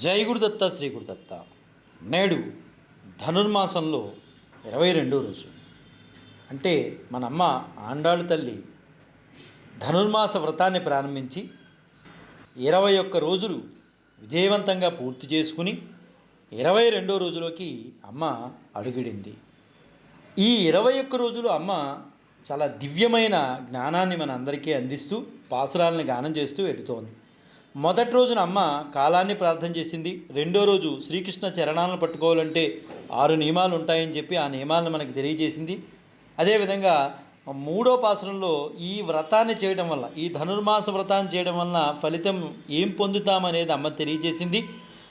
జై గురుదత్త శ్రీ గురుదత్త నేడు ధనుర్మాసంలో ఇరవై రెండో రోజు. అంటే మన అమ్మ ఆండాళ్ళు తల్లి ధనుర్మాస వ్రతాన్ని ప్రారంభించి ఇరవై ఒక్క రోజులు విజయవంతంగా పూర్తి చేసుకుని ఇరవై రెండో రోజులోకి అమ్మ అడుగిడింది. ఈ ఇరవై ఒక్క రోజులు అమ్మ చాలా దివ్యమైన జ్ఞానాన్ని మన అందరికీ అందిస్తూ పాసురాలను గానం చేస్తూ వెళుతోంది మొదటి రోజున అమ్మ కాలాన్ని ప్రార్థన చేసింది. రెండో రోజు శ్రీకృష్ణ చరణాలను పట్టుకోవాలంటే ఆరు నియమాలు ఉంటాయని చెప్పి ఆ నియమాలను మనకి తెలియజేసింది. అదేవిధంగా మూడో పాసరంలో ఈ వ్రతాన్ని చేయడం వల్ల ఈ ధనుర్మాస వ్రతాన్ని చేయడం వలన ఫలితం ఏం పొందుతామనేది అమ్మ తెలియజేసింది.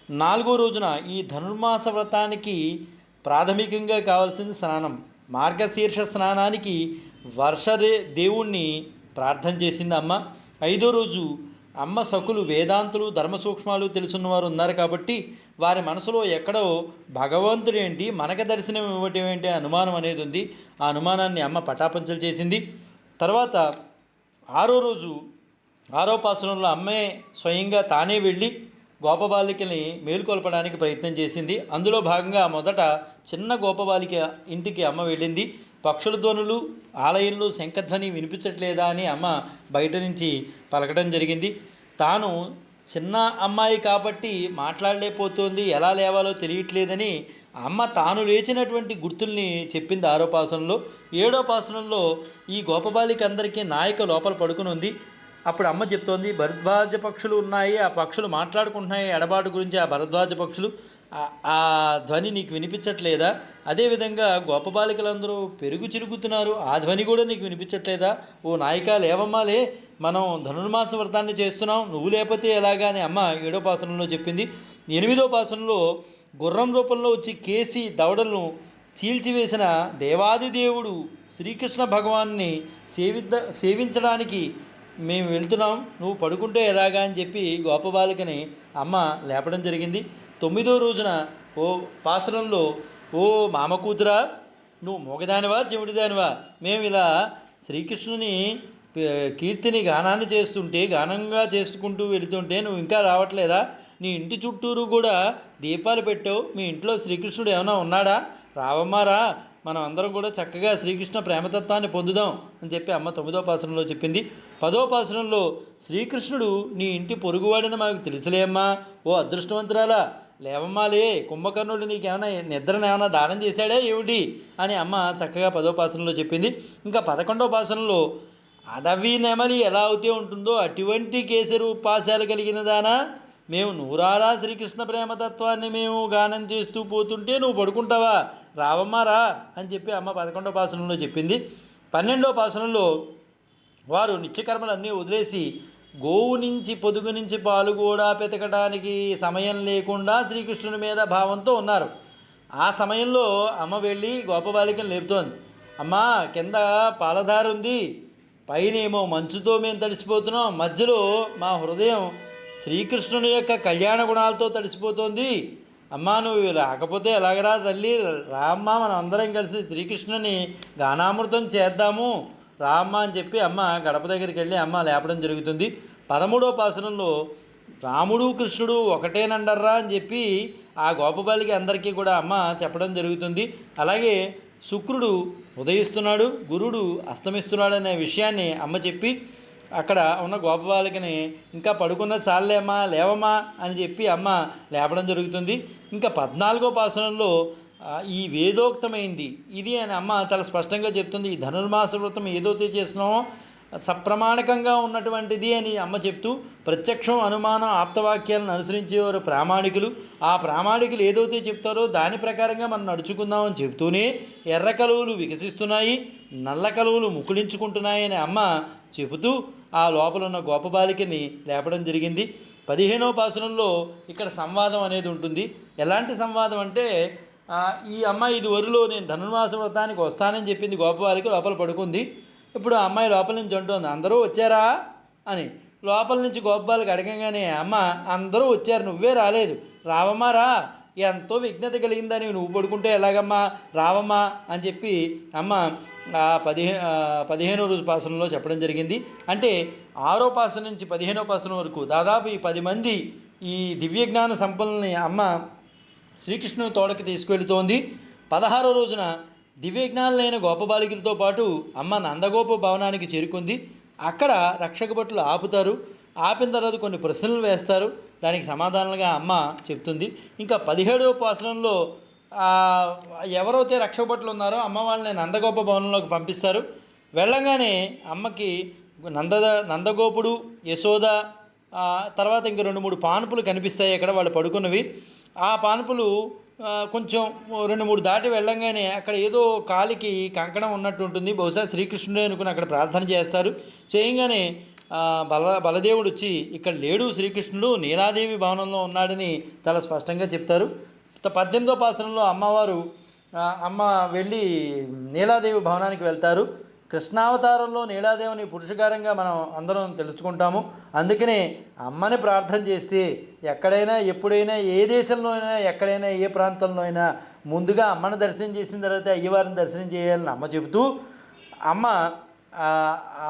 నాలుగో రోజున ఈ ధనుర్మాస వ్రతానికి ప్రాథమికంగా కావాల్సింది స్నానం. మార్గశీర్ష స్నానానికి వర్ష దేవుణ్ణి ప్రార్థన చేసింది అమ్మ. ఐదో రోజు అమ్మ సకులు వేదాంతులు ధర్మ సూక్ష్మాలు ఉన్నారు కాబట్టి వారి మనసులో ఎక్కడో భగవంతుడు ఏంటి మనకు దర్శనం ఇవ్వటం ఏంటి అనుమానం అనేది ఉంది. ఆ అనుమానాన్ని అమ్మ పటాపంచలు చేసింది. తర్వాత ఆరో రోజు ఆరో పాసనంలో అమ్మే స్వయంగా తానే వెళ్ళి గోపబాలికని మేలుకొల్పడానికి ప్రయత్నం చేసింది. అందులో భాగంగా మొదట చిన్న గోపబాలిక ఇంటికి అమ్మ వెళ్ళింది. పక్షుల ధ్వనులు ఆలయంలో శంఖధ్వని వినిపించట్లేదా అని అమ్మ బయట నుంచి పలకడం జరిగింది. తాను చిన్న అమ్మాయి కాబట్టి మాట్లాడలేకపోతుంది ఎలా లేవాలో తెలియట్లేదని అమ్మ తాను లేచినటువంటి గుర్తుల్ని చెప్పింది ఆరో పాసనంలో ఏడో పాసనంలో ఈ గోపబాలిక అందరికీ నాయక లోపల పడుకుని ఉంది అప్పుడు అమ్మ చెప్తోంది భరద్వాజ పక్షులు ఉన్నాయి ఆ పక్షులు మాట్లాడుకుంటున్నాయి ఎడబాటు గురించి ఆ భరద్వాజ పక్షులు. ఆ- ధ్వని నీకు వినిపించట్లేదా? అదేవిధంగా గోపబాలికలందరూ పెరుగు చిలుకుతున్నారు ఆ ధ్వని కూడా నీకు వినిపించట్లేదా? ఓ నాయిక లేవమ్మా లే. మనం ధనుర్మాస వ్రతాన్ని చేస్తున్నాం. నువ్వు లేకపోతే ఎలాగా అని అమ్మ ఏడో పాసనంలో చెప్పింది. ఎనిమిదో పాసనంలో గుర్రం రూపంలో వచ్చి కేసి దవడలను చీల్చివేసిన దేవాది దేవుడు శ్రీకృష్ణ భగవాన్ని సేవిద్ద సేవించడానికి మేము వెళ్తున్నాం. నువ్వు పడుకుంటే ఎలాగా అని చెప్పి గోపబాలికని అమ్మ లేపడం జరిగింది. తొమ్మిదో రోజున ఓ పాసరంలో ఓ మామ కూతురా నువ్వు మొగదానివా చెవిటిదానివా? మేము ఇలా శ్రీకృష్ణుని కీర్తిని గానాన్ని చేస్తుంటే గానంగా చేసుకుంటూ వెళుతుంటే నువ్వు ఇంకా రావట్లేదా? నీ ఇంటి చుట్టూరు కూడా దీపాలు పెట్టావు. మీ ఇంట్లో శ్రీకృష్ణుడు ఏమైనా ఉన్నాడా? రావమ్మారా మనం అందరం కూడా చక్కగా శ్రీకృష్ణ ప్రేమతత్వాన్ని పొందుదాం అని చెప్పి అమ్మ తొమ్మిదో పాసనంలో చెప్పింది. పదో పాసనంలో శ్రీకృష్ణుడు నీ ఇంటి పొరుగువాడిని మాకు తెలుసులేమ్మా ఓ అదృష్టవంతురాలా. లేవమ్మా లే కుంభకర్ణుడు నీకేమైనా నిద్రను ఏమైనా దానం చేశాడా ఏమిటి? అని అమ్మ చక్కగా పదోపాసనలో చెప్పింది. ఇంకా పదకొండవ పాసనలో అడవి నెమలి ఎలా అవుతే ఉంటుందో అటువంటి కేసరు పాశాలు కలిగిన దానా? మేము నూరారా శ్రీకృష్ణ ప్రేమతత్వాన్ని మేము గానం చేస్తూ పోతుంటే నువ్వు పడుకుంటావా? రావమ్మా రా అని చెప్పి అమ్మ పదకొండో పాసనంలో చెప్పింది. పన్నెండో పాసనంలో వారు నిత్యకర్మలన్నీ వదిలేసి గోవు నుంచి పొదుగు నుంచి పాలు కూడా పెతకడానికి సమయం లేకుండా శ్రీకృష్ణుని మీద భావంతో ఉన్నారు. ఆ సమయంలో అమ్మ వెళ్ళి గోపబాలికను లేపుతోంది. అమ్మా కింద పాలధార ఉంది. పైనేమో మంచుతో మేము తడిసిపోతున్నాం. మధ్యలో మా హృదయం శ్రీకృష్ణుని యొక్క కళ్యాణ గుణాలతో తడిసిపోతోంది. అమ్మా నువ్వు రాకపోతే ఎలాగరా తల్లి? రామ్మా మనం అందరం కలిసి శ్రీకృష్ణుని గానామృతం చేద్దాము. రామ్మ అని చెప్పి అమ్మ గడప దగ్గరికి వెళ్ళి అమ్మ లేపడం జరుగుతుంది. పదమూడో పాసనంలో రాముడు కృష్ణుడు ఒకటేనండర్రా అని చెప్పి ఆ గోపబాలికి అందరికీ కూడా అమ్మ చెప్పడం జరుగుతుంది. అలాగే శుక్రుడు ఉదయిస్తున్నాడు గురుడు అస్తమిస్తున్నాడు అనే విషయాన్ని అమ్మ చెప్పి అక్కడ ఉన్న గోపబాలికని ఇంకా పడుకున్న చాలేమ్మా లేవమ్మా అని చెప్పి అమ్మ లేపడం జరుగుతుంది. ఇంకా పద్నాలుగో పాసనంలో ఈ వేదోక్తమైంది. ఇది అని అమ్మ చాలా స్పష్టంగా చెప్తుంది. ఈ ధనుర్మాస వ్రతం ఏదైతే చేస్తున్నామో సప్రమాణకంగా ఉన్నటువంటిది అని అమ్మ చెప్తూ ప్రత్యక్షం అనుమానం ఆప్తవాక్యాలను అనుసరించేవారు ప్రామాణికులు. ఆ ప్రామాణికులు ఏదైతే చెప్తారో దాని ప్రకారంగా మనం నడుచుకుందామని చెప్తూనే ఎర్ర కలువులు వికసిస్తున్నాయి నల్ల కలువులు ముకుళించుకుంటున్నాయని అమ్మ చెబుతూ ఆ లోపల ఉన్న గోపబాలికని లేపడం జరిగింది. పదిహేనవ పాసనంలో ఇక్కడ సంవాదం అనేది ఉంటుంది. ఎలాంటి సంవాదం అంటే ఈ అమ్మాయి ఇది వరిలో నేను ధనుర్మాస వ్రతానికి వస్తానని చెప్పింది గోపవారికి లోపల పడుకుంది. ఇప్పుడు ఆ అమ్మాయి లోపల నుంచి అంటుంది అందరూ వచ్చారా? అని. లోపల నుంచి గోపాలకి అడగంగానే అమ్మ అందరూ వచ్చారు నువ్వే రాలేదు. రావమ్మా రా. ఎంతో విఘ్నత కలిగిందని నువ్వు పడుకుంటే ఎలాగమ్మా? రావమ్మా. అని చెప్పి అమ్మ ఆ పదిహే పదిహేనో రోజు పాసనంలో చెప్పడం జరిగింది. అంటే ఆరో పాసనం నుంచి పదిహేనో పాసనం వరకు దాదాపు ఈ పది మంది ఈ దివ్యజ్ఞాన సంపన్నుల్ని అమ్మ శ్రీకృష్ణుని తోడకి తీసుకెళ్తోంది పదహారో రోజున దివ్యజ్ఞానులైన గోపబాలికలతో పాటు అమ్మ నందగోప భవనానికి చేరుకుంది. అక్కడ రక్షక భటులు ఆపుతారు. ఆపిన తర్వాత కొన్ని ప్రశ్నలు వేస్తారు. దానికి సమాధానాలుగా అమ్మ చెప్తుంది. ఇంకా పదిహేడవ పాసనంలో ఎవరైతే రక్షక భటులు ఉన్నారో అమ్మ వాళ్ళని నందగోప భవనంలోకి పంపిస్తారు. వెళ్ళంగానే అమ్మకి నంద నందగోపుడు యశోద తర్వాత ఇంక రెండు మూడు పానుపులు కనిపిస్తాయి. అక్కడ వాళ్ళు పడుకున్నవి. ఆ పానుపులు కొంచెం రెండు మూడు దాటి వెళ్ళంగానే అక్కడ ఏదో కాలికి కంకణం ఉన్నట్టు ఉంటుంది. బహుశా శ్రీకృష్ణుడే అనుకుని అక్కడ ప్రార్థన చేస్తారు. చేయగానే బల బలదేవుడు వచ్చి ఇక్కడ లేడు శ్రీకృష్ణుడు నీలాదేవి భవనంలో ఉన్నాడని చాలా స్పష్టంగా చెప్తారు. పద్దెనిమిదో పాసనంలో అమ్మవారు అమ్మ వెళ్ళి నీలాదేవి భవనానికి వెళ్తారు. కృష్ణావతారంలో నీలాదేవిని పురుషకారంగా మనం అందరం తెలుసుకుంటాము. అందుకనే అమ్మని ప్రార్థన చేస్తే ఎక్కడైనా ఎప్పుడైనా ఏ దేశంలో అయినా ఎక్కడైనా ఏ ప్రాంతంలో అయినా ముందుగా అమ్మని దర్శనం చేసిన తర్వాత అయ్యవారిని దర్శనం చేయాలని అమ్మ చెబుతూ అమ్మ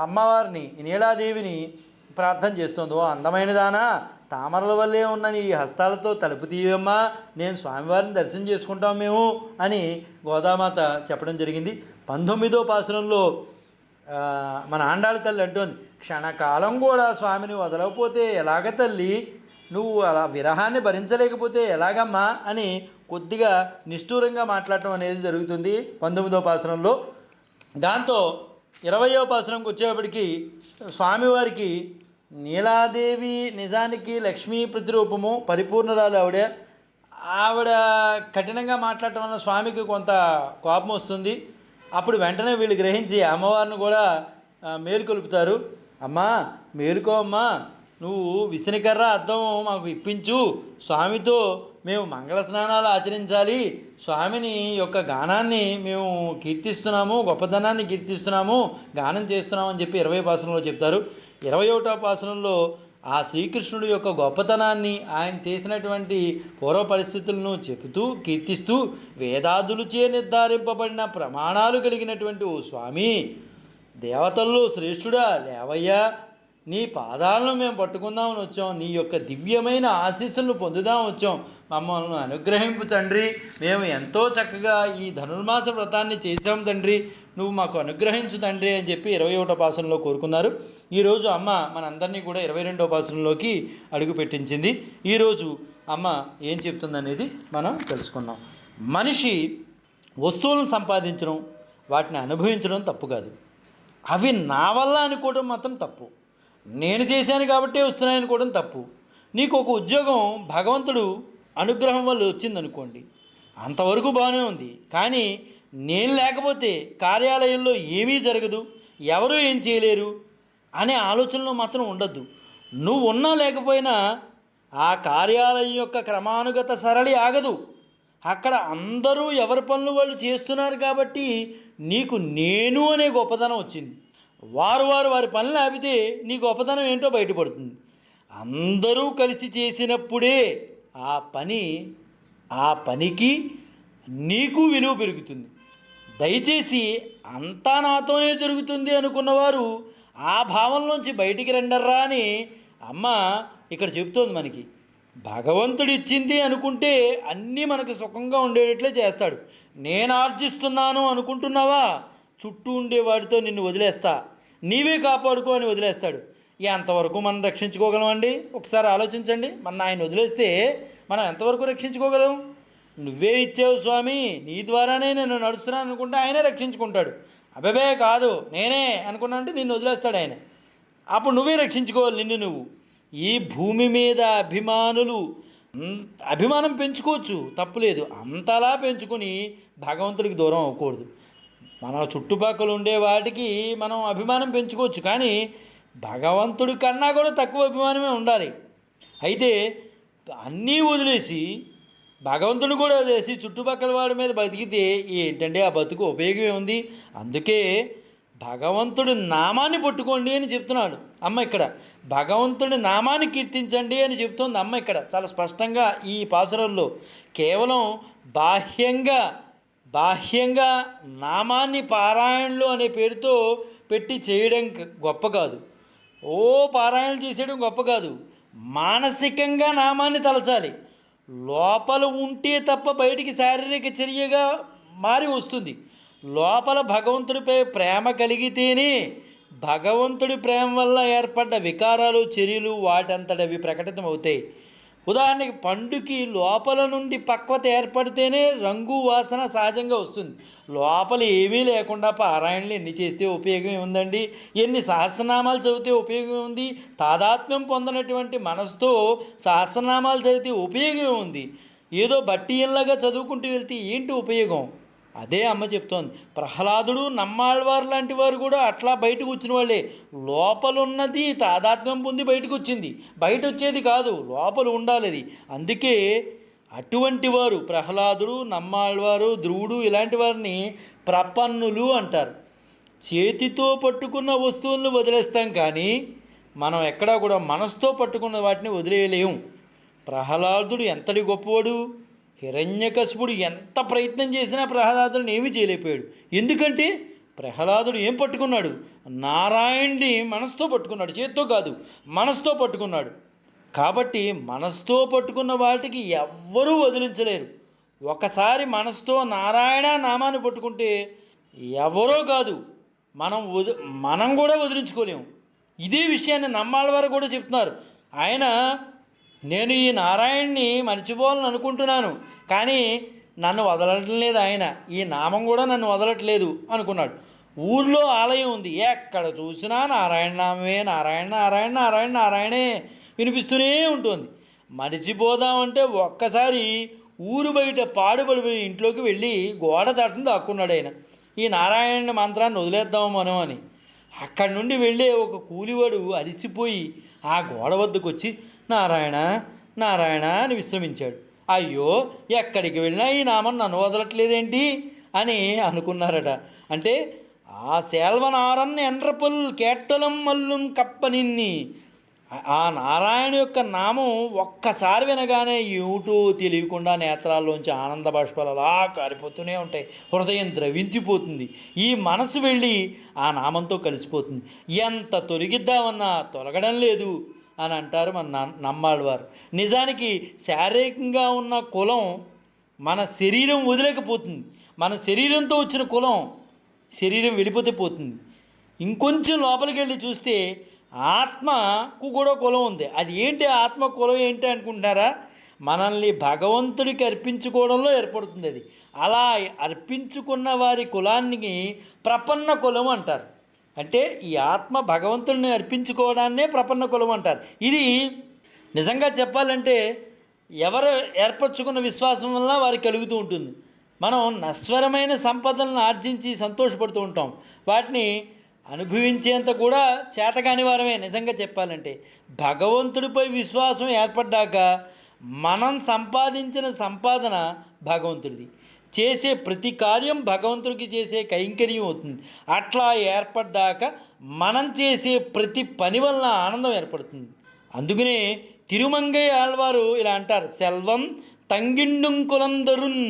అమ్మవారిని నీలాదేవిని ప్రార్థన చేస్తుంది. ఓ అందమైనదానా తామరల వల్లే ఉన్న నీ హస్తాలతో తలుపు తీయమ్మా నేను స్వామివారిని దర్శనం చేసుకుంటాం మేము అని గోదామాత చెప్పడం జరిగింది. పంతొమ్మిదో పాసనంలో మన ఆండాళ్ళ తల్లి అంటోంది క్షణకాలం కూడా స్వామిని వదలకపోతే ఎలాగ తల్లి? నువ్వు అలా విరహాన్ని భరించలేకపోతే ఎలాగమ్మా? అని కొద్దిగా నిష్ఠూరంగా మాట్లాడటం అనేది జరుగుతుంది పంతొమ్మిదో పాసనంలో. దాంతో ఇరవయో పాసనంకి వచ్చేప్పటికి స్వామివారికి నీలాదేవి నిజానికి లక్ష్మీ ప్రతిరూపము పరిపూర్ణరాలు ఆవిడ. ఆవిడ కఠినంగా మాట్లాడటం వల్ల స్వామికి కొంత కోపం వస్తుంది. అప్పుడు వెంటనే వీళ్ళు గ్రహించి అమ్మవారిని కూడా మేలుకొలుపుతారు. అమ్మా మేలుకో అమ్మా. నువ్వు విసనకర్ర అర్థం మాకు ఇప్పించు. స్వామితో మేము మంగళ స్నానాలు ఆచరించాలి. స్వామిని యొక్క గానాన్ని మేము కీర్తిస్తున్నాము గొప్పదనాన్ని కీర్తిస్తున్నాము గానం చేస్తున్నాము అని చెప్పి ఇరవై పాసనంలో చెప్తారు. ఇరవై ఒకటో పాసనంలో ఆ శ్రీకృష్ణుడు యొక్క గొప్పతనాన్ని ఆయన చేసినటువంటి పూర్వ పరిస్థితులను చెబుతూ కీర్తిస్తూ వేదాదులచే నిర్ధారింపబడిన ప్రమాణాలు కలిగినటువంటి ఓ స్వామి. దేవతల్లో శ్రేష్ఠుడా లేవయ్యా. నీ పాదాలను మేము పట్టుకుందామని వచ్చాం. నీ యొక్క దివ్యమైన ఆశీస్సులను పొందుదాం వచ్చాం. మమ్మల్ని అనుగ్రహింపు తండ్రి. మేము ఎంతో చక్కగా ఈ ధనుర్మాస వ్రతాన్ని చేసాం తండ్రి. నువ్వు మాకు అనుగ్రహించు తండ్రి అని చెప్పి ఇరవై ఒకటో పాసనలో కోరుకున్నారు. ఈరోజు అమ్మ మనందరినీ కూడా ఇరవై రెండో పాసనలోకి అడుగు పెట్టించింది. ఈరోజు అమ్మ ఏం చెప్తుందనేది మనం తెలుసుకున్నాం మనిషి వస్తువులను సంపాదించడం వాటిని అనుభవించడం తప్పు కాదు. అవి నా వల్ల అనుకోవడం మాత్రం తప్పు. నేను చేశాను కాబట్టే వస్తున్నాయి అనుకోవడం తప్పు. నీకు ఒక ఉద్యోగం భగవంతుడు అనుగ్రహం వల్ల వచ్చిందనుకోండి. అంతవరకు బాగానే ఉంది. కానీ నేను లేకపోతే కార్యాలయంలో ఏమీ జరగదు ఎవరూ ఏం చేయలేరు అనే ఆలోచనలో మాత్రం ఉండద్దు. నువ్వు ఉన్నా లేకపోయినా ఆ కార్యాలయం యొక్క క్రమానుగత సరళి ఆగదు. అక్కడ అందరూ ఎవరి పనులు వాళ్ళు చేస్తున్నారు కాబట్టి నీకు నేను అనే గొప్పతనం వచ్చింది. వారు వారు వారి పనులు ఆపితే నీ గొప్పతనం ఏంటో బయటపడుతుంది. అందరూ కలిసి చేసినప్పుడే ఆ పని ఆ పనికి నీకు విలువ పెరుగుతుంది. దయచేసి అంతా నాతోనే జరుగుతుంది అనుకున్నవారు ఆ భావంలోంచి బయటికి రండర్రా అని అమ్మ ఇక్కడ చెబుతోంది మనకి. భగవంతుడు ఇచ్చింది అనుకుంటే అన్నీ మనకు సుఖంగా ఉండేటట్లే చేస్తాడు. నేను ఆర్జిస్తున్నాను అనుకుంటున్నావా? చుట్టూ ఉండే వాడితో నిన్ను వదిలేస్తా. నీవే కాపాడుకో అని వదిలేస్తాడు. ఎంతవరకు మనం రక్షించుకోగలమండి? ఒకసారి ఆలోచించండి. మన ఆయన వదిలేస్తే మనం ఎంతవరకు రక్షించుకోగలం? నువ్వే ఇచ్చావు స్వామి నీ ద్వారానే నేను నడుస్తున్నాను అనుకుంటే ఆయనే రక్షించుకుంటాడు. అబేబే కాదు నేనే అనుకున్నా అంటే నిన్ను వదిలేస్తాడు ఆయన. అప్పుడు నువ్వే రక్షించుకోవాలి నిన్ను నువ్వు. ఈ భూమి మీద అభిమానులు అభిమానం పెంచుకోవచ్చు తప్పులేదు అంతలా పెంచుకొని భగవంతుడికి దూరం అవ్వకూడదు. మన చుట్టుపక్కల ఉండే వాటికి మనం అభిమానం పెంచుకోవచ్చు కానీ భగవంతుడి కన్నా కూడా తక్కువ అభిమానమే ఉండాలి. అయితే అన్నీ వదిలేసి భగవంతుడు కూడా వదిలేసి చుట్టుపక్కల వాడి మీద బతికితే ఏంటంటే ఆ బతుకు ఉపయోగమే ఉంది అందుకే భగవంతుడి నామాన్ని పట్టుకోండి అని చెప్తున్నాడు అమ్మ ఇక్కడ. భగవంతుడి నామాన్ని కీర్తించండి అని చెప్తోంది అమ్మ ఇక్కడ. చాలా స్పష్టంగా ఈ పాసురంలో కేవలం బాహ్యంగా బాహ్యంగా నామాన్ని పారాయణలు అనే పేరుతో పెట్టి చేయడం గొప్ప కాదు. ఓ పారాయణలు చేసేయడం గొప్ప కాదు. మానసికంగా నామాన్ని తలచాలి. లోపల ఉంటే తప్ప బయటికి శారీరక చర్యగా మారి వస్తుంది. లోపల భగవంతుడిపై ప్రేమ కలిగితేనే భగవంతుడి ప్రేమ వల్ల ఏర్పడ్డ వికారాలు చర్యలు వాటంతటవి ప్రకటితం అవుతాయి ఉదాహరణకి పండుకి లోపల నుండి పక్వత ఏర్పడితేనే రంగు వాసన సహజంగా వస్తుంది. లోపల ఏమీ లేకుండా పారాయణలు ఎన్ని చేస్తే ఉపయోగం ఉందండి? ఎన్ని సహస్రనామాలు చదివితే ఉపయోగం ఉంది? తాదాత్మ్యం పొందినటువంటి మనసుతో సహస్రనామాలు చదివితే ఉపయోగం ఉంది. ఏదో బట్టియల్లాగా చదువుకుంటూ వెళ్తే ఏంటి ఉపయోగం? అదే అమ్మ చెప్తోంది. ప్రహ్లాదుడు నమ్మాళ్ళవారు లాంటి వారు కూడా అట్లా బయటకు వచ్చిన వాళ్ళే. లోపలున్నది తాదాత్మ్యం పొంది బయటకు వచ్చింది బయట వచ్చేది కాదు లోపల ఉండాలి అది అందుకే అటువంటి వారు ప్రహ్లాదుడు నమ్మాళ్ళవారు ధ్రువుడు ఇలాంటి వారిని ప్రపన్నులు అంటారు. చేతితో పట్టుకున్న వస్తువులను వదిలేస్తాం కానీ మనం ఎక్కడా కూడా మనసుతో పట్టుకున్న వాటిని వదిలేయలేము ప్రహ్లాదుడు ఎంతటి గొప్పవాడు? హిరణ్యకశుపుడు ఎంత ప్రయత్నం చేసినా ప్రహ్లాదుడిని ఏమీ చేయలేకపోయాడు. ఎందుకంటే ప్రహ్లాదుడు ఏం పట్టుకున్నాడు? నారాయణుని మనసుతో పట్టుకున్నాడు చేత్తో కాదు మనసుతో పట్టుకున్నాడు. కాబట్టి మనసుతో పట్టుకున్న వాటికి ఎవ్వరూ వదిలించలేరు. ఒకసారి మనసుతో నారాయణ నామాన్ని పట్టుకుంటే ఎవరో కాదు మనం వది మనం కూడా వదిలించుకోలేము. ఇదే విషయాన్ని నమ్మాళ్ళ వారు కూడా చెప్తున్నారు. ఆయన నేను ఈ నారాయణ్ణి మర్చిపోవాలని అనుకుంటున్నాను కానీ నన్ను వదలటం లేదు ఆయన. ఈ నామం కూడా నన్ను వదలట్లేదు అనుకున్నాడు. ఊర్లో ఆలయం ఉంది. ఎక్కడ చూసినా నారాయణ నామే నారాయణ నారాయణ నారాయణ నారాయణే వినిపిస్తూనే ఉంటుంది. మరిచిపోదామంటే ఒక్కసారి ఊరు బయట పాడుబడిపోయిన ఇంట్లోకి వెళ్ళి గోడ చాటును దాక్కున్నాడు ఆయన. ఈ నారాయణ మంత్రాన్ని వదిలేద్దాం మనం అని. అక్కడి నుండి వెళ్ళే ఒక కూలివాడు అలిసిపోయి ఆ గోడ వద్దకు వచ్చి నారాయణ నారాయణ అని విశ్రమించాడు. అయ్యో ఎక్కడికి వెళ్ళినా ఈ నామం నన్ను వదలట్లేదేంటి? అని అనుకున్నారట. అంటే ఆ సేల్వనారన్ ఎండ్రపుల్ కేట్టలం మల్లుం కప్పనిన్ని. ఆ నారాయణ యొక్క నామం ఒక్కసారి వినగానే ఏమిటో తెలియకుండా నేత్రాల్లోంచి ఆనంద బాష్పాలు అలా కారిపోతూనే ఉంటాయి. హృదయం ద్రవించిపోతుంది. ఈ మనసు వెళ్ళి ఆ నామంతో కలిసిపోతుంది. ఎంత తొలగిద్దామన్నా తొలగడం లేదు. అని అంటారు మన నా- నమ్మాళ్ళ వారు నిజానికి శారీరకంగా ఉన్న కులం మన శరీరం వదిలేకపోతుంది. మన శరీరంతో వచ్చిన కులం శరీరం వెళ్ళిపోతే పోతుంది. ఇంకొంచెం లోపలికి వెళ్ళి చూస్తే ఆత్మకు కూడా కులం ఉంది. అది ఏంటి? ఆత్మ కులం ఏంటి అనుకుంటున్నారా? మనల్ని భగవంతుడికి అర్పించుకోవడంలో ఏర్పడుతుంది అది. అలా అర్పించుకున్న వారి కులాన్ని ప్రపన్న కులం అంటారు. అంటే ఈ ఆత్మ భగవంతుడిని అర్పించుకోవడాన్నే ప్రపన్న కులం అంటారు. ఇది నిజంగా చెప్పాలంటే ఎవరు ఏర్పరచుకున్న విశ్వాసం వల్ల వారికి కలుగుతూ ఉంటుంది. మనం నశ్వరమైన సంపదలను ఆర్జించి సంతోషపడుతూ ఉంటాం. వాటిని అనుభవించేంత కూడా చేతకాని వారమే నిజంగా చెప్పాలంటే. భగవంతుడిపై విశ్వాసం ఏర్పడ్డాక మనం సంపాదించిన సంపాదన భగవంతుడిది. చేసే ప్రతి కార్యం భగవంతుడికి చేసే కైంకర్యం అవుతుంది. అట్లా ఏర్పడ్డాక మనం చేసే ప్రతి పని వలన ఆనందం ఏర్పడుతుంది. అందుకనే తిరుమంగయ్య ఆళ్వారు ఇలా అంటారు సెల్వం తంగిండుం కులం దరున్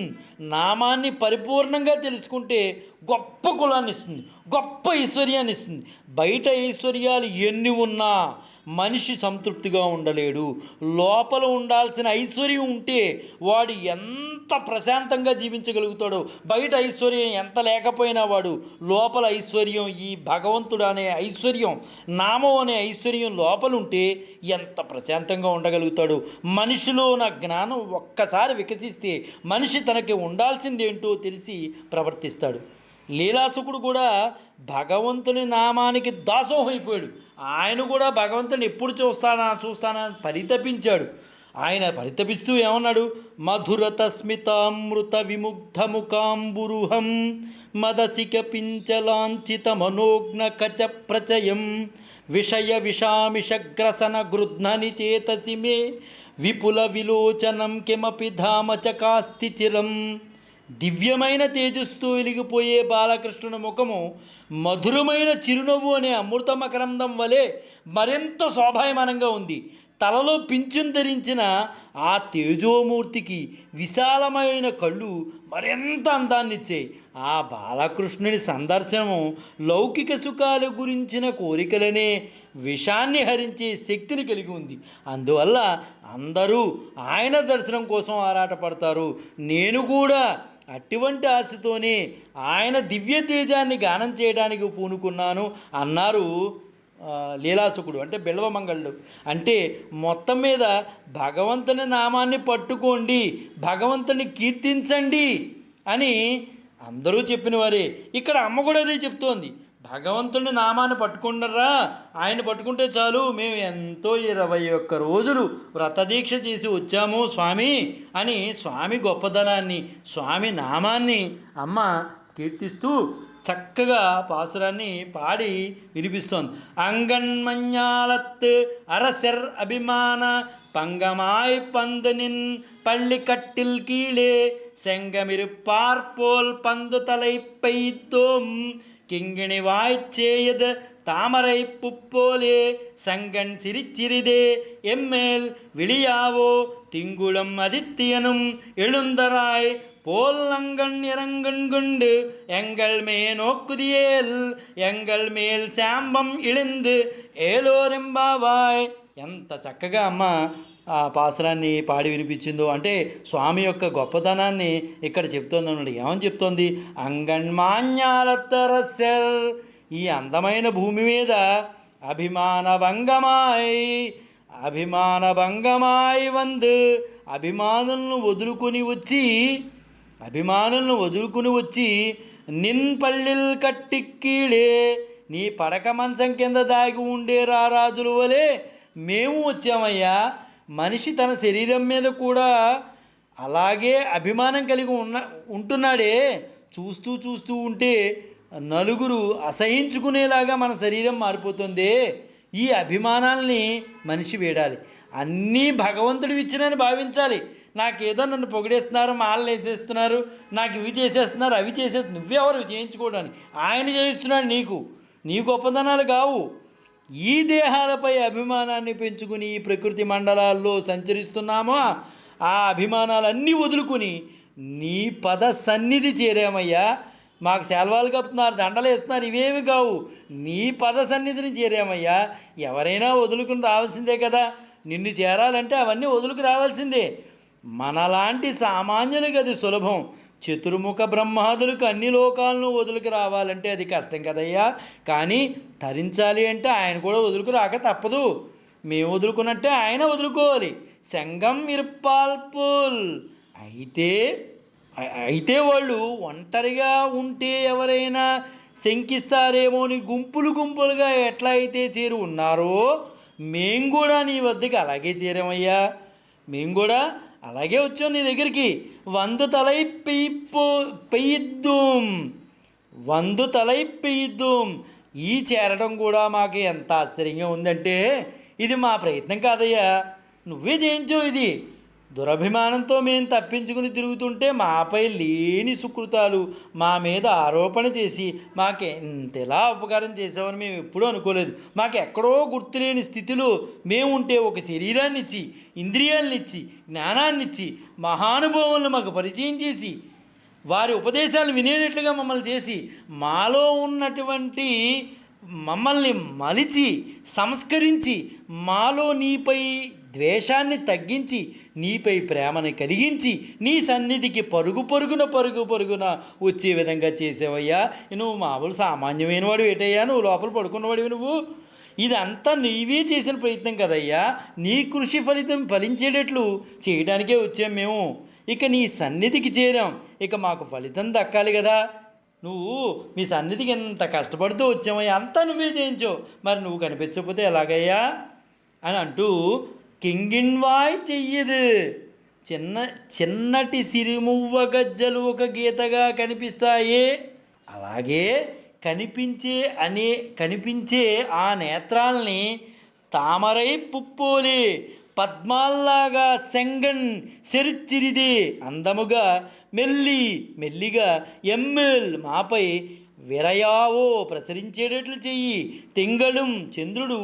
నామాన్ని పరిపూర్ణంగా తెలుసుకుంటే గొప్ప కులాన్ని ఇస్తుంది గొప్ప ఐశ్వర్యాన్ని ఇస్తుంది. బయట ఐశ్వర్యాలు ఎన్ని ఉన్నా మనిషి సంతృప్తిగా ఉండలేడు. లోపల ఉండాల్సిన ఐశ్వర్యం ఉంటే వాడు ఎంత ప్రశాంతంగా జీవించగలుగుతాడో బయట ఐశ్వర్యం ఎంత లేకపోయినా వాడు లోపల ఐశ్వర్యం ఈ భగవంతుడు అనే ఐశ్వర్యం నామం అనే ఐశ్వర్యం లోపల ఉంటే ఎంత ప్రశాంతంగా ఉండగలుగుతాడు. మనిషిలో ఉన్న జ్ఞానం ఒక్కసారి వికసిస్తే మనిషి తనకి ఉండాల్సిందేంటో తెలిసి ప్రవర్తిస్తాడు. లీలాసుకుడు కూడా భగవంతుని నామానికి దాసోహం అయిపోయాడు ఆయన కూడా భగవంతుని ఎప్పుడు చూస్తానా చూస్తానా పరితపించాడు. ఆయన పరితపిస్తూ ఏమన్నాడు? మధురత స్మితామృత విముగ్ధ ముఖాంబురుహం మదసిక పించలాంచిత మనోజ్ఞ కచ ప్రచయం విషయ విషామిషగ్రసన గృధ్నని చేతసి మే విపుల విలోచనం కిమపి ధామ చకాస్తి చిరం. దివ్యమైన తేజస్తో వెలిగిపోయే బాలకృష్ణుని ముఖము మధురమైన చిరునవ్వు అనే అమృత మకరందం వలె మరింత శోభాయమానంగా ఉంది. తలలో పింఛం ధరించిన ఆ తేజోమూర్తికి విశాలమైన కళ్ళు మరింత అందాన్నిచ్చాయి ఆ బాలకృష్ణుని సందర్శనము లౌకిక సుఖాల గురించిన కోరికలనే విషాన్ని హరించే శక్తిని కలిగి ఉంది. అందువల్ల అందరూ ఆయన దర్శనం కోసం ఆరాటపడతారు. నేను కూడా అటువంటి ఆశతోనే ఆయన దివ్య తేజాన్ని గానం చేయడానికి పూనుకున్నాను అన్నారు లీలాసుకుడు అంటే బిల్వమంగళుడు అంటే మొత్తం మీద భగవంతుని నామాన్ని పట్టుకోండి భగవంతుని కీర్తించండి అని అందరూ చెప్పిన వారే ఇక్కడ అమ్మ కూడా అదే చెప్తోంది. భగవంతుని నామాన్ని పట్టుకుండరా ఆయన పట్టుకుంటే చాలు. మేము ఎంతో ఇరవై ఒక్క రోజులు వ్రతదీక్ష చేసి వచ్చాము స్వామి అని స్వామి గొప్పదనాన్ని స్వామి నామాన్ని అమ్మ కీర్తిస్తూ చక్కగా పాసురాన్ని పాడి వినిపిస్తోంది. అంగన్మన్యాలత్ అభిమాన పంగమాయ్ పందుని పల్లికట్టిల్ కీళే கட்டில் శంగమిరు పార్పోల్ పందు తలైపై తోం கிங்கிணி வாய்ச்சேயது தாமரை புப்போலே சங்கன் சிரிச்சிறிதே எம்மேல் விழியாவோ திங்குளம் அதித்தியனும் எழுந்தராய் போல் நங்கண் இறங்கண் கொண்டு எங்கள் மே நோக்குதியேல் எங்கள் మేల్ శాంబం ఇళిందు ఏలోరెంబావాయ్ ఎంత చక్కగా అమ్మ ఆ పాసరాన్ని పాడి వినిపించిందో అంటే స్వామి యొక్క గొప్పతనాన్ని ఇక్కడ చెప్తోంది అన్నమాట ఏమని చెప్తోంది? అంగన్మాన్యాలత్తరస్యర్ ఈ అందమైన భూమి మీద అభిమాన అభిమానభంగమాయి అభిమాన వందు అభిమానులను వదులుకొని వచ్చి అభిమానులను వదులుకుని వచ్చి నిన్ పళ్ళిల్ కట్టి కీళే నీ పడక మంచం కింద దాగి ఉండే రారాజులు వలె మేము వచ్చామయ్యా. మనిషి తన శరీరం మీద కూడా అలాగే అభిమానం కలిగి ఉన్న ఉంటున్నాడే. చూస్తూ చూస్తూ ఉంటే నలుగురు అసహించుకునేలాగా మన శరీరం మారిపోతుంది. ఈ అభిమానాల్ని మనిషి వేడాలి. అన్నీ భగవంతుడు ఇచ్చినని భావించాలి. నాకేదో నన్ను పొగిడేస్తున్నారు మాలలు వేసేస్తున్నారు నాకు ఇవి చేసేస్తున్నారు అవి చేసేస్తున్నారు నువ్వెవరు చేయించుకోవడానికి? ఆయన చేయిస్తున్నాడు నీకు. నీ గొప్పదనాలు కావు. ఈ దేహాలపై అభిమానాన్ని పెంచుకుని ఈ ప్రకృతి మండలాల్లో సంచరిస్తున్నామో? ఆ అభిమానాలన్నీ వదులుకుని నీ పద సన్నిధి చేరామయ్యా. మాకు సెలవాలు కప్పుతున్నారు దండలు వేస్తున్నారు ఇవేమి కావు. నీ పద సన్నిధిని చేరామయ్యా. ఎవరైనా వదులుకుని రావాల్సిందే కదా. నిన్ను చేరాలంటే అవన్నీ వదులుకు రావాల్సిందే. మనలాంటి సామాన్యులకి అది సులభం. చతుర్ముఖ బ్రహ్మాదులకు అన్ని లోకాలను వదులుకు రావాలంటే అది కష్టం కదయ్యా. కానీ తరించాలి అంటే ఆయన కూడా వదులుకు రాక తప్పదు. మేము వదులుకున్నట్టే ఆయన వదులుకోవాలి. సంగం ఇర్పాల్పుల్. అయితే అయితే వాళ్ళు ఒంటరిగా ఉంటే ఎవరైనా శంకిస్తారేమో అని గుంపులు గుంపులుగా ఎట్లా అయితే చేరు ఉన్నారో మేము కూడా నీ వద్దకు అలాగే చేరామయ్యా. మేము కూడా అలాగే వచ్చాం నీ దగ్గరికి. వంద తలై పెయ్యిపో పెయ్యిద్దుం. వందు తలై పెయ్యిద్దుం. ఈ చేరడం కూడా మాకు ఎంత ఆశ్చర్యంగా ఉందంటే ఇది మా ప్రయత్నం కాదయ్యా. నువ్వే చేయించావు ఇది. దురభిమానంతో మేము తప్పించుకుని తిరుగుతుంటే మాపై లేని సుకృతాలు మా మీద ఆరోపణ చేసి మాకు ఎంతలా ఉపకారం చేసామని మేము ఎప్పుడూ అనుకోలేదు. మాకు ఎక్కడో గుర్తులేని స్థితిలో మేము ఉంటే ఒక శరీరాన్ని ఇచ్చి జ్ఞానాన్నిచ్చి ఇచ్చి జ్ఞానాన్ని ఇచ్చి మహానుభావులను మాకు పరిచయం చేసి వారి ఉపదేశాలు వినేటట్లుగా మమ్మల్ని చేసి మాలో ఉన్నటువంటి మమ్మల్ని మలిచి సంస్కరించి మాలో నీపై ద్వేషాన్ని తగ్గించి నీపై ప్రేమని కలిగించి నీ సన్నిధికి పరుగు పరుగున పరుగు పరుగున వచ్చే విధంగా చేసేవయ్యా. నువ్వు మామూలు సామాన్యమైన వాడు ఏటయ్యా? నువ్వు లోపల పడుకున్నవాడివి నువ్వు? ఇదంతా నీవే చేసిన ప్రయత్నం కదయ్యా. నీ కృషి ఫలితం ఫలించేటట్లు చేయడానికే వచ్చాం మేము. ఇక నీ సన్నిధికి చేరాం. ఇక మాకు ఫలితం దక్కాలి కదా. నువ్వు మీ సన్నిధికి ఎంత కష్టపడుతూ వచ్చామయ్యా అంతా నువ్వే చేయించావు. మరి నువ్వు కనిపించకపోతే ఎలాగయ్యా? అని అంటూ కింగిన్వాయ్ చెయ్యదు చిన్న చిన్నటి సిరిమువ్వ గజ్జలు ఒక గీతగా కనిపిస్తాయి అలాగే కనిపించే అనే కనిపించే ఆ నేత్రాల్ని తామరై పుప్పోలే పద్మాల్లాగా సెంగన్ సెరుచిరిది అందముగా మెల్లి మెల్లిగా ఎమ్మెల్ మాపై విరయావో ప్రసరించేటట్లు చెయ్యి తింగళం చంద్రుడు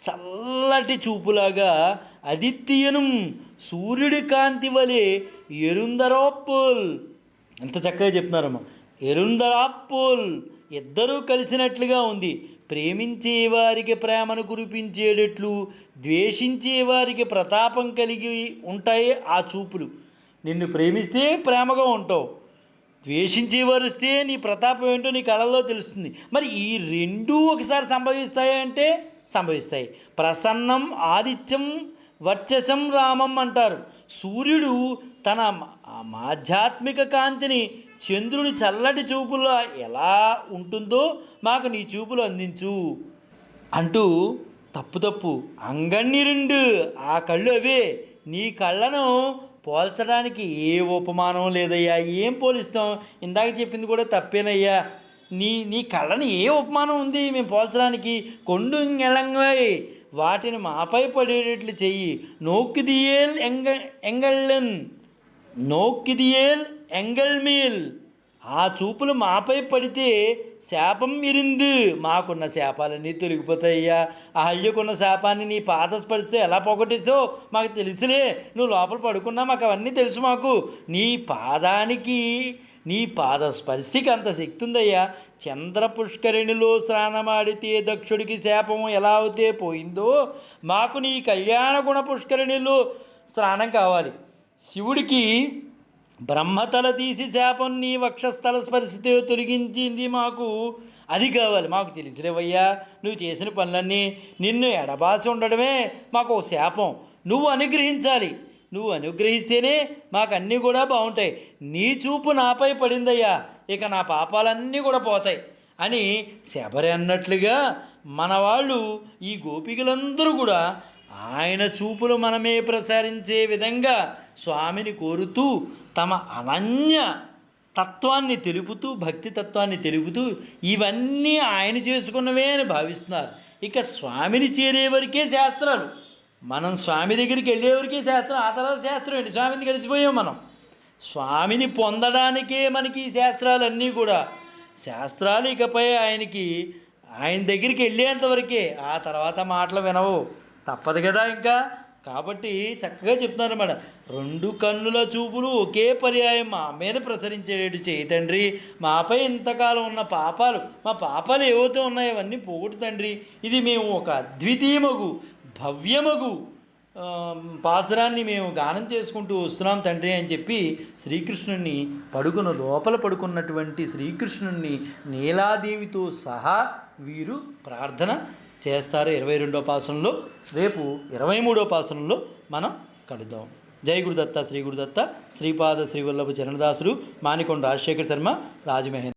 చల్లటి చూపులాగా అదిత్యనం సూర్యుడి కాంతి వలె ఎరుందరాప్పుల్ ఎంత చక్కగా చెప్తున్నారమ్మా. ఎరుందరాప్పుల్ ఇద్దరూ కలిసినట్లుగా ఉంది. ప్రేమించే వారికి ప్రేమను కురిపించేటట్లు ద్వేషించే వారికి ప్రతాపం కలిగి ఉంటాయి ఆ చూపులు. నిన్ను ప్రేమిస్తే ప్రేమగా ఉంటావు. ద్వేషించేవారు వస్తే నీ ప్రతాపం ఏంటో నీ కళల్లో తెలుస్తుంది. మరి ఈ రెండూ ఒకసారి సంభవిస్తాయి అంటే సంభవిస్తాయి. ప్రసన్నం ఆదిత్యం వర్చసం రామం అంటారు. సూర్యుడు తన మాధ్యాత్మిక కాంతిని చంద్రుడి చల్లటి చూపులో ఎలా ఉంటుందో మాకు నీ చూపులు అందించు. అంటూ తప్పు తప్పు అంగన్ని రెండు ఆ కళ్ళు అవే. నీ కళ్ళను పోల్చడానికి ఏ ఉపమానం లేదయ్యా? ఏం పోలిస్తాం? ఇందాక చెప్పింది కూడా తప్పేనయ్యా. నీ నీ కళ్ళని ఏ ఉపమానం ఉంది? మేము పోల్చడానికి కొండు ఎళంగై వాటిని మాపై పడేటట్లు చెయ్యి. నోక్కిదియేల్ ఎంగ ఎంగళ్ళన్ నోక్కిదియేల్ ఎంగల్మీల్. ఆ చూపులు మాపై పడితే శాపం ఇరింది. మాకున్న శాపాలన్నీ తొలగిపోతాయ్యా. ఆ అయ్యకున్న శాపాన్ని నీ పాదస్పరిస్తూ స్పర్శతో ఎలా పోగొట్టేసో మాకు తెలుసులే. నువ్వు లోపల పడుకున్నా మాకు అవన్నీ తెలుసు మాకు. నీ పాదానికి నీ పాద స్పర్శకి అంత శక్తి ఉందయ్యా చంద్ర పుష్కరిణిలో స్నానమాడితే దక్షుడికి శాపం ఎలా అయితే పోయిందో మాకు నీ కళ్యాణ గుణ పుష్కరిణిలో స్నానం కావాలి. శివుడికి బ్రహ్మతల తీసి శాపం నీ వక్షస్థల స్పర్శతో తొలగించింది మాకు. అది కావాలి మాకు తెలిసిలేవయ్యా. నువ్వు చేసిన పనులన్నీ నిన్ను ఎడబాసి ఉండడమే మాకు ఒక శాపం. నువ్వు అనుగ్రహించాలి. నువ్వు అనుగ్రహిస్తేనే మాకు అన్నీ కూడా బాగుంటాయి. నీ చూపు నాపై పడిందయ్యా. ఇక నా పాపాలన్నీ కూడా పోతాయి అని శబరి అన్నట్లుగా మన వాళ్ళు ఈ గోపికలందరూ కూడా ఆయన చూపులు మనమే ప్రసారించే విధంగా స్వామిని కోరుతూ తమ అనన్య తత్వాన్ని తెలుపుతూ భక్తి తత్వాన్ని తెలుపుతూ ఇవన్నీ ఆయన చేసుకున్నవే అని భావిస్తున్నారు. ఇక స్వామిని చేరే వరకే శాస్త్రాలు. మనం స్వామి దగ్గరికి వెళ్ళే వరకే శాస్త్రం ఆ తర్వాత శాస్త్రం ఏంటి? స్వామిని గడిచిపోయాం మనం. స్వామిని పొందడానికే మనకి ఈ శాస్త్రాలన్నీ కూడా. శాస్త్రాలు ఇకపై ఆయనకి ఆయన దగ్గరికి వెళ్ళేంతవరకే ఆ తర్వాత మాటలు వినవు. తప్పదు కదా ఇంకా. కాబట్టి చక్కగా చెప్తున్నారు మేడం. రెండు కన్నుల చూపులు ఒకే పర్యాయం మా మీద ప్రసరించేటట్టు చేయి తండ్రి. మాపై ఇంతకాలం ఉన్న పాపాలు మా పాపాలు ఏవైతే ఉన్నాయో అవన్నీ పోగొట్టు తండ్రి. ఇది మేము ఒక అద్వితీయమగు భవ్యమగు పాసురాన్ని మేము గానం చేసుకుంటూ వస్తున్నాం తండ్రి అని చెప్పి శ్రీకృష్ణుణ్ణి పడుకున్న లోపల పడుకున్నటువంటి శ్రీకృష్ణుణ్ణి నీలాదేవితో సహా వీరు ప్రార్థన చేస్తారు ఇరవై రెండో పాసనంలో రేపు ఇరవై మూడో పాసనంలో మనం కలుద్దాం. జై గురుదత్త శ్రీ గురుదత్త శ్రీపాద శ్రీవల్లభ చరణదాసుడు మానికొండ రాజశేఖర శర్మ రాజమహేంద్ర